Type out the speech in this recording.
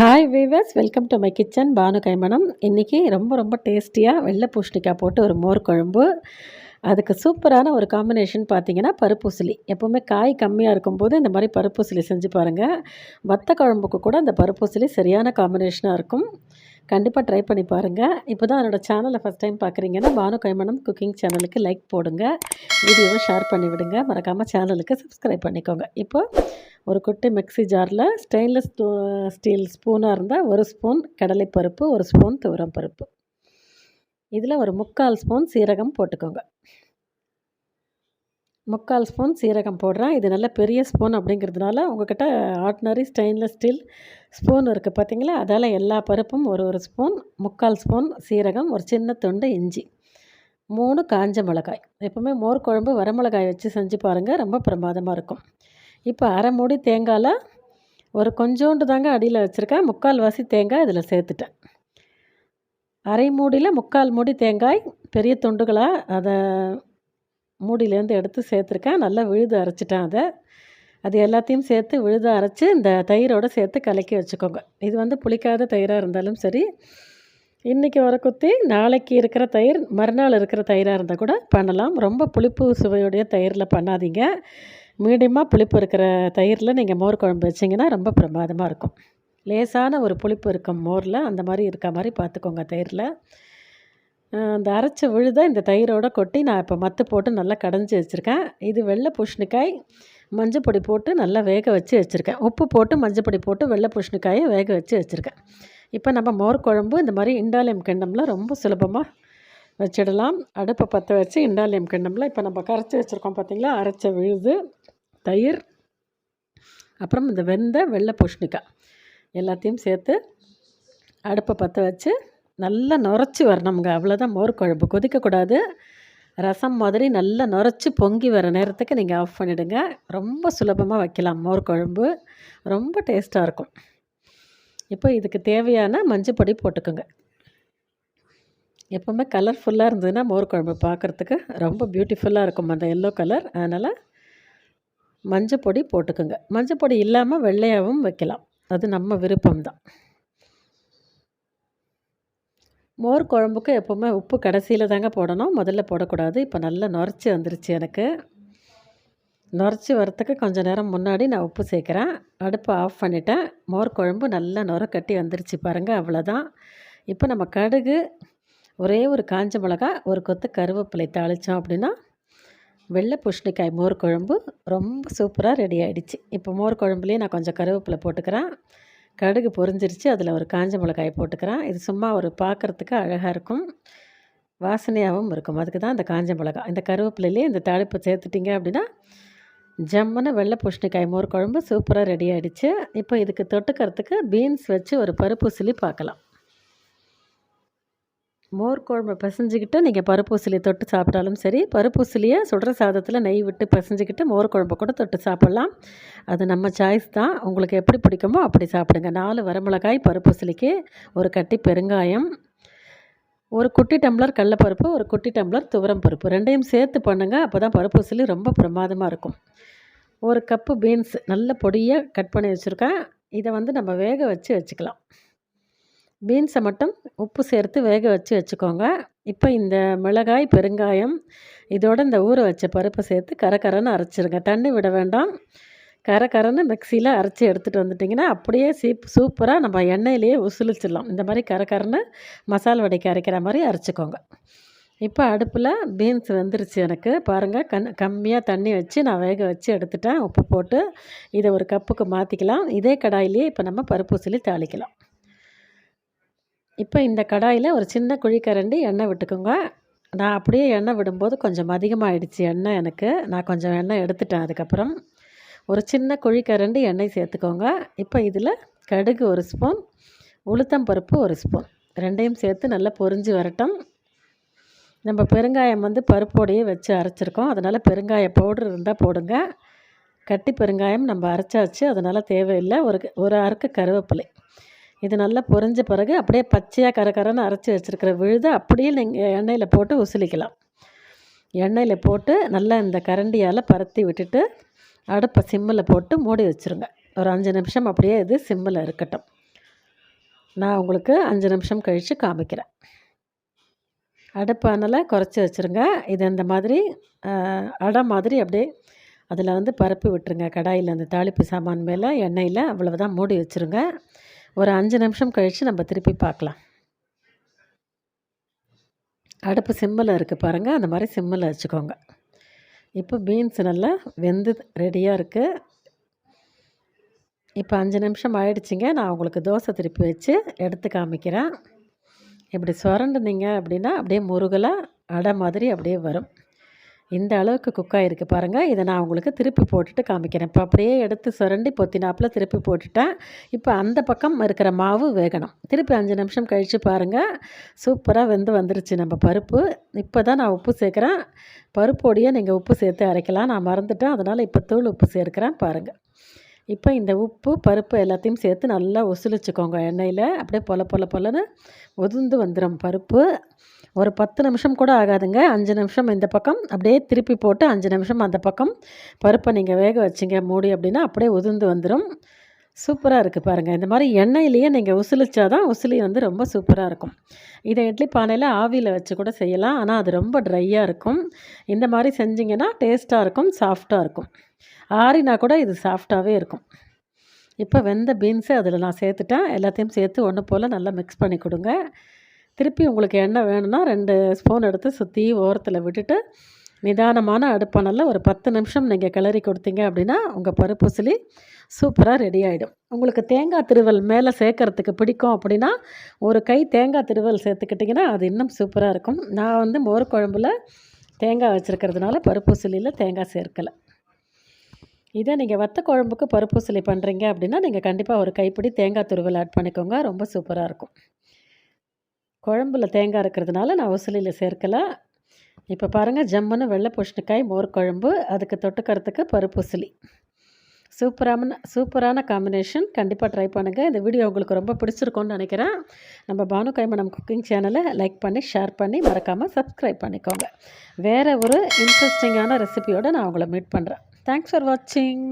Hi viewers welcome to my kitchen Banu கைமணம் இன்றைக்கி ரொம்ப ரொம்ப டேஸ்டியாக வெள்ளை பூஷ்ணிக்காய் போட்டு ஒரு மோர் குழம்பு. அதுக்கு சூப்பரான ஒரு காம்பினேஷன் பார்த்தீங்கன்னா பருப்பூசிலி எப்போவுமே காய் கம்மியாக இருக்கும்போது இந்த மாதிரி பருப்பூசிலி செஞ்சு பாருங்கள் வத்த குழம்புக்கு கூட இந்த பருப்பூசிலி சரியான காம்பினேஷனாக இருக்கும். கண்டிப்பாக ட்ரை பண்ணி பாருங்கள் இப்போ தான் என்னோடய சேனலை ஃபஸ்ட் டைம் பார்க்குறீங்கன்னா பானு கைமணம் குக்கிங் சேனலுக்கு லைக் போடுங்க. வீடியோவை ஷேர் பண்ணி விடுங்க. மறக்காமல் சேனலுக்கு சப்ஸ்கிரைப் பண்ணிக்கோங்க. இப்போ ஒரு குட்டி மிக்ஸி ஜாரில் ஸ்டெயின்லெஸ் ஸ்டீல் ஸ்பூனாக இருந்தால் ஒரு ஸ்பூன் கடலைப்பருப்பு ஒரு ஸ்பூன் துவரம் பருப்பு. இதில் ஒரு முக்கால் ஸ்பூன் சீரகம் போட்டுக்கோங்க. முக்கால் ஸ்பூன் சீரகம் போடுறேன். இது நல்ல பெரிய ஸ்பூன் அப்படிங்கிறதுனால உங்கள்கிட்ட ஆர்டினரி ஸ்டெயின்லெஸ் ஸ்டீல் ஸ்பூன் இருக்குது பார்த்தீங்களா அதால் எல்லா பருப்பும் ஒரு ஒரு ஸ்பூன் முக்கால் ஸ்பூன் சீரகம் ஒரு சின்ன துண்டு இஞ்சி மூணு காஞ்ச மிளகாய். எப்போவுமே மோர் குழம்பு வரமிளகாய் வச்சு செஞ்சு பாருங்கள் ரொம்ப பிரமாதமாக இருக்கும். இப்போ அரை மூடி தேங்காயில் ஒரு கொஞ்சோண்டு தாங்க அடியில் வச்சுருக்கேன். முக்கால் வாசி தேங்காய் இதில் சேர்த்துட்டேன். அரை மூடியில் முக்கால் மூடி தேங்காய் பெரிய துண்டுகளாக அதை மூடியிலேருந்து எடுத்து சேர்த்துருக்கேன். நல்லா விழுது அரைச்சிட்டேன் அதை. அது எல்லாத்தையும் சேர்த்து விழுத அரைச்சி இந்த தயிரோடு சேர்த்து கலக்கி வச்சுக்கோங்க. இது வந்து புளிக்காத தயிராக இருந்தாலும் சரி. இன்றைக்கி வர குத்தி நாளைக்கு இருக்கிற தயிர் மறுநாள் இருக்கிற தயிராக இருந்தால் கூட பண்ணலாம். ரொம்ப புளிப்பு சுவையுடைய தயிரில் பண்ணாதீங்க. மீடியமாக புளிப்பு இருக்கிற தயிரில் நீங்கள் மோர் குழம்பு வச்சிங்கன்னா ரொம்ப பிரமாதமாக இருக்கும். லேசான ஒரு புளிப்பு இருக்கும் மோரில். அந்த மாதிரி இருக்க மாதிரி பார்த்துக்கோங்க தயிரில். அந்த அரைச்ச விழுதை இந்த தயிரோட கொட்டி நான் இப்போ மத்து போட்டு நல்லா கடைஞ்சி வச்சுருக்கேன். இது வெள்ளை பூஷணிக்காய் மஞ்சள் பொடி போட்டு நல்லா வேக வச்சு வச்சுருக்கேன். உப்பு போட்டு மஞ்சள் பொடி போட்டு வெள்ளை பூஷணிக்காயை வேக வச்சு வச்சுருக்கேன். இப்போ நம்ம மோர் குழம்பு இந்த மாதிரி இண்டாலியம் கிண்ணமில் ரொம்ப சுலபமாக வச்சிடலாம். அடுப்பை பற்ற வச்சு இண்டாலியம் கிண்டமில் இப்போ நம்ம கரைச்சி வச்சுருக்கோம் பார்த்திங்களா அரைச்ச விழுது தயிர் அப்புறம் இந்த வெந்த வெள்ளை பூஷணிக்காய் எல்லாத்தையும் சேர்த்து அடுப்பை பற்ற வச்சு நல்லா நுரைச்சி வரணுங்க அவ்வளோதான் மோர் குழம்பு கொதிக்கக்கூடாது ரசம் மாதிரி நல்லா நுரைச்சி பொங்கி வர நேரத்துக்கு நீங்கள் ஆஃப் பண்ணிவிடுங்க ரொம்ப சுலபமாக வைக்கலாம் மோர் குழம்பு. ரொம்ப டேஸ்ட்டாக இருக்கும். இப்போ இதுக்கு தேவையான மஞ்சள் பொடி போட்டுக்கோங்க. எப்போவுமே கலர்ஃபுல்லாக இருந்ததுன்னா மோர் குழம்பு பார்க்குறதுக்கு ரொம்ப பியூட்டிஃபுல்லாக இருக்கும். அந்த எல்லோ கலர் அதனால் மஞ்சள் பொடி போட்டுக்கோங்க. மஞ்சள் பொடி இல்லாமல் வெள்ளையாகவும் வைக்கலாம். அது நம்ம விருப்பம்தான். மோர் குழம்புக்கு எப்போவுமே உப்பு கடைசியில் தாங்க போடணும். முதல்ல போடக்கூடாது. இப்போ நல்லா நுரைச்சி வந்துருச்சு எனக்கு. நுரைச்சி வரத்துக்கு கொஞ்சம் நேரம் முன்னாடி நான் உப்பு சேர்க்குறேன். அடுப்பை ஆஃப் பண்ணிட்டேன். மோர் குழம்பு நல்லா நுர கட்டி வந்துருச்சு பாருங்கள் அவ்வளோதான் இப்போ நம்ம கடுகு ஒரே ஒரு காஞ்ச மிளகா ஒரு கொத்து கருவேப்பிலை தாளித்தோம் அப்படின்னா வெள்ளை பூஷணிக்காய் மோர் குழம்பு ரொம்ப சூப்பராக ரெடி ஆகிடுச்சு இப்போ மோர் குழம்புலேயே நான் கொஞ்சம் கருவேப்பிலை போட்டுக்கிறேன். கடுகு பொரிஞ்சிருச்சு. அதில் ஒரு காஞ்ச மிளகாய் போட்டுக்கிறேன். இது சும்மா ஒரு பார்க்குறதுக்கு அழகாக இருக்கும். வாசனையாகவும் இருக்கும். அதுக்கு தான் இந்த காஞ்ச மிளகாய். இந்த கருவேப்பிலையிலே இந்த தாளிப்பு சேர்த்துட்டிங்க அப்படின்னா ஜம்முன்னு வெள்ளை பூஷணிக்காய் மோர் குழம்பு சூப்பராக ரெடி ஆகிடுச்சு இப்போ இதுக்கு தொட்டுக்கிறதுக்கு பீன்ஸ் வச்சு ஒரு பருப்பு பார்க்கலாம். மோர் குழம்பு பிசைஞ்சிக்கிட்டு நீங்கள் பருப்பூசிலி தொட்டு சாப்பிட்டாலும் சரி பருப்பூசிலியை சுடுற சாதத்தில் நெய் விட்டு பிசைஞ்சிக்கிட்டு மோர் குழம்பு கூட தொட்டு சாப்பிட்லாம். அது நம்ம சாய்ஸ் தான். உங்களுக்கு எப்படி பிடிக்குமோ அப்படி சாப்பிடுங்க. நாலு வரமிளகாய் பருப்பூசிலிக்கு ஒரு கட்டி பெருங்காயம் ஒரு குட்டி டம்ளர் கடலப்பருப்பு ஒரு குட்டி டம்ளர் துவரம் பருப்பு. ரெண்டையும் சேர்த்து பண்ணுங்கள் அப்போ தான் பருப்பூசிலி ரொம்ப பிரமாதமாக இருக்கும். ஒரு கப்பு பீன்ஸ் நல்ல பொடியாக கட் பண்ணி வச்சுருக்கேன். இதை வந்து நம்ம வேக வச்சு வச்சுக்கலாம். பீன்ஸை மட்டும் உப்பு சேர்த்து வேக வச்சு வச்சுக்கோங்க. இப்போ இந்த மிளகாய் பெருங்காயம் இதோட இந்த ஊற வச்ச பருப்பை சேர்த்து கரக்கரன்னு அரைச்சிருங்க. தண்ணி விட வேண்டாம். கரக்கரன்னு மிக்சியில் அரைச்சி எடுத்துகிட்டு வந்துட்டிங்கன்னா அப்படியே சீப் சூப்பராக நம்ம எண்ணெயிலேயே உசுலிச்சிடலாம். இந்த மாதிரி கரக்கரன்னு மசால் வடைக்கு அரைக்கிற மாதிரி அரைச்சிக்கோங்க. இப்போ அடுப்பில் பீன்ஸ் வெந்துருச்சு எனக்கு. பாருங்கள் கண் கம்மியாக தண்ணி வச்சு நான் வேக வச்சு எடுத்துட்டேன். உப்பு போட்டு இதை ஒரு கப்புக்கு மாற்றிக்கலாம் இதே கடாயிலேயே இப்போ நம்ம பருப்பு தாளிக்கலாம். இப்போ இந்த கடாயில் ஒரு சின்ன குழிக்கரண்டி எண்ணெய் விட்டுக்கோங்க. நான் அப்படியே எண்ணெய் விடும்போது கொஞ்சம் அதிகமாகிடுச்சு எண்ணெய் எனக்கு. நான் கொஞ்சம் எண்ணெய் எடுத்துட்டேன் அதுக்கப்புறம். ஒரு சின்ன குழிக்கரண்டி எண்ணெய் சேர்த்துக்கோங்க. இப்போ இதில் கடுகு ஒரு ஸ்பூன் உளுத்தம் பருப்பு ஒரு ஸ்பூன். ரெண்டையும் சேர்த்து நல்லா பொரிஞ்சு வரட்டும். நம்ம பெருங்காயம் வந்து பருப்போடையே வச்சு அரைச்சிருக்கோம். அதனால் பெருங்காய பவுடர் இருந்தால் போடுங்க. கட்டி பெருங்காயம் நம்ம அரைச்சாச்சு. அதனால் தேவையில்லை. ஒரு ஒரு அறுக்கு கருவேப்பிலை. இது நல்லா பொரிஞ்ச பிறகு அப்படியே பச்சையாக கரகரன்னு அரைச்சி வச்சுருக்கிற விழுதை அப்படியே நீங்கள் எண்ணெயில் போட்டு உசிலிக்கலாம். எண்ணெயில் போட்டு நல்லா இந்த கரண்டியால் பரத்தி விட்டுட்டு அடுப்பை சிம்மில் போட்டு மூடி வச்சுருங்க. ஒரு அஞ்சு நிமிஷம் அப்படியே இது சிம்மில் இருக்கட்டும். நான் உங்களுக்கு அஞ்சு நிமிஷம் கழித்து காமிக்கிறேன். அடுப்பானலை குறைச்சி வச்சுருங்க. இது இந்த மாதிரி அடை மாதிரி அப்படியே அதில் வந்து பரப்பி விட்டுருங்க. கடாயில் அந்த தாளிப்பு சாமான் மேலே எண்ணெயில் அவ்வளவுதான் மூடி வச்சுருங்க. ஒரு அஞ்சு நிமிஷம் கழித்து நம்ம திருப்பி பார்க்கலாம். அடுப்பு சிம்மில் இருக்குது பாருங்கள் அந்த மாதிரி சிம்மில் வச்சுக்கோங்க. இப்போ பீன்ஸ் நல்லா வெந்து ரெடியாக இருக்குது இப்போ அஞ்சு நிமிஷம் ஆயிடுச்சிங்க. நான் உங்களுக்கு தோசை திருப்பி வச்சு எடுத்து காமிக்கிறேன். இப்படி சுரண்டுனீங்க அப்படின்னா அப்படியே முருகலாக அடை மாதிரி அப்படியே வரும். இந்த அளவுக்கு குக் ஆகிருக்கு பாருங்கள் இதை நான் உங்களுக்கு திருப்பி போட்டுட்டு காமிக்கிறேன். இப்போ அப்படியே எடுத்து சுரண்டி பொத்தினாப்பில் திருப்பி போட்டுட்டேன். இப்போ அந்த பக்கம் இருக்கிற மாவு வேகணும். திருப்பி அஞ்சு நிமிஷம் கழித்து பாருங்கள் சூப்பராக வெந்து வந்துருச்சு நம்ம பருப்பு. இப்போ தான் நான் உப்பு சேர்க்குறேன். பருப்போடையே நீங்கள் உப்பு சேர்த்து அரைக்கலாம். நான் மறந்துட்டேன். அதனால் இப்போ தூள் உப்பு சேர்க்குறேன் பாருங்கள் இப்போ இந்த உப்பு பருப்பு எல்லாத்தையும் சேர்த்து நல்லா ஒசுலிச்சுக்கோங்க எண்ணெயில் அப்படியே பொல பொல பொலன்னு ஒதுந்து வந்துடும் பருப்பு. ஒரு பத்து நிமிஷம் கூட ஆகாதுங்க. அஞ்சு நிமிஷம் இந்த பக்கம். அப்படியே திருப்பி போட்டு அஞ்சு நிமிஷம் அந்த பக்கம். பருப்பை நீங்கள் வேக வச்சிங்க. மூடி அப்படின்னா அப்படியே உதிர்ந்து வந்துடும் சூப்பராக இருக்குது பாருங்கள் இந்த மாதிரி எண்ணெயிலேயே நீங்கள் உசிலிச்சா தான் உசிலி வந்து ரொம்ப சூப்பராக இருக்கும். இதை இட்லி பானையில் ஆவியில் வச்சு கூட செய்யலாம். ஆனால் அது ரொம்ப ட்ரையாக இருக்கும். இந்த மாதிரி செஞ்சிங்கன்னா டேஸ்ட்டாக இருக்கும் சாஃப்டாக இருக்கும். ஆறினா கூட இது சாஃப்டாகவே இருக்கும். இப்போ வெந்த பீன்ஸு அதில் நான் சேர்த்துட்டேன். எல்லாத்தையும் சேர்த்து ஒன்று போல் நல்லா மிக்ஸ் பண்ணி கொடுங்க. திருப்பி உங்களுக்கு எண்ணெய் வேணும்னா ரெண்டு ஸ்பூன் எடுத்து சுற்றி ஓரத்தில் விட்டுட்டு நிதானமான அடுப்பானல்ல ஒரு பத்து நிமிஷம் நீங்கள் கிளறி கொடுத்தீங்க அப்படின்னா உங்கள் பருப்பு சிலி சூப்பராக ரெடி ஆகிடும் உங்களுக்கு தேங்காய் திருவல் மேலே சேர்க்கறதுக்கு பிடிக்கும் அப்படின்னா ஒரு கை தேங்காய் திருவல் சேர்த்துக்கிட்டிங்கன்னா அது இன்னும் சூப்பராக இருக்கும். நான் வந்து மோர் குழம்புல தேங்காய் வச்சுருக்கிறதுனால பருப்பு சிலியில் தேங்காய் சேர்க்கலை. இதே நீங்கள் வத்த குழம்புக்கு பருப்பு சிலி பண்ணுறீங்க அப்படின்னா நீங்கள் கண்டிப்பாக ஒரு கைப்பிடி தேங்காய் துருவல் ஆட் பண்ணிக்கோங்க. ரொம்ப சூப்பராக இருக்கும். குழம்புல தேங்காய் இருக்கிறதுனால நான் உசிலியில் சேர்க்கலை. இப்போ பாருங்கள் ஜம்முன்னு வெள்ளை பூஷணிக்காய் மோர் குழம்பு அதுக்கு தொட்டுக்கிறதுக்கு பருப்பு சிலி சூப்பரான சூப்பரான காம்பினேஷன் கண்டிப்பாக ட்ரை பண்ணுங்கள் இந்த வீடியோ உங்களுக்கு ரொம்ப பிடிச்சிருக்கோன்னு நினைக்கிறேன். நம்ம பானு கைமணம் குக்கிங் சேனலை லைக் பண்ணி ஷேர் பண்ணி மறக்காமல் சப்ஸ்கிரைப் பண்ணிக்கோங்க. வேறு ஒரு இன்ட்ரெஸ்டிங்கான ரெசிபியோடு நான் உங்களை மீட் பண்ணுறேன் தேங்க்ஸ் ஃபார் வாட்சிங்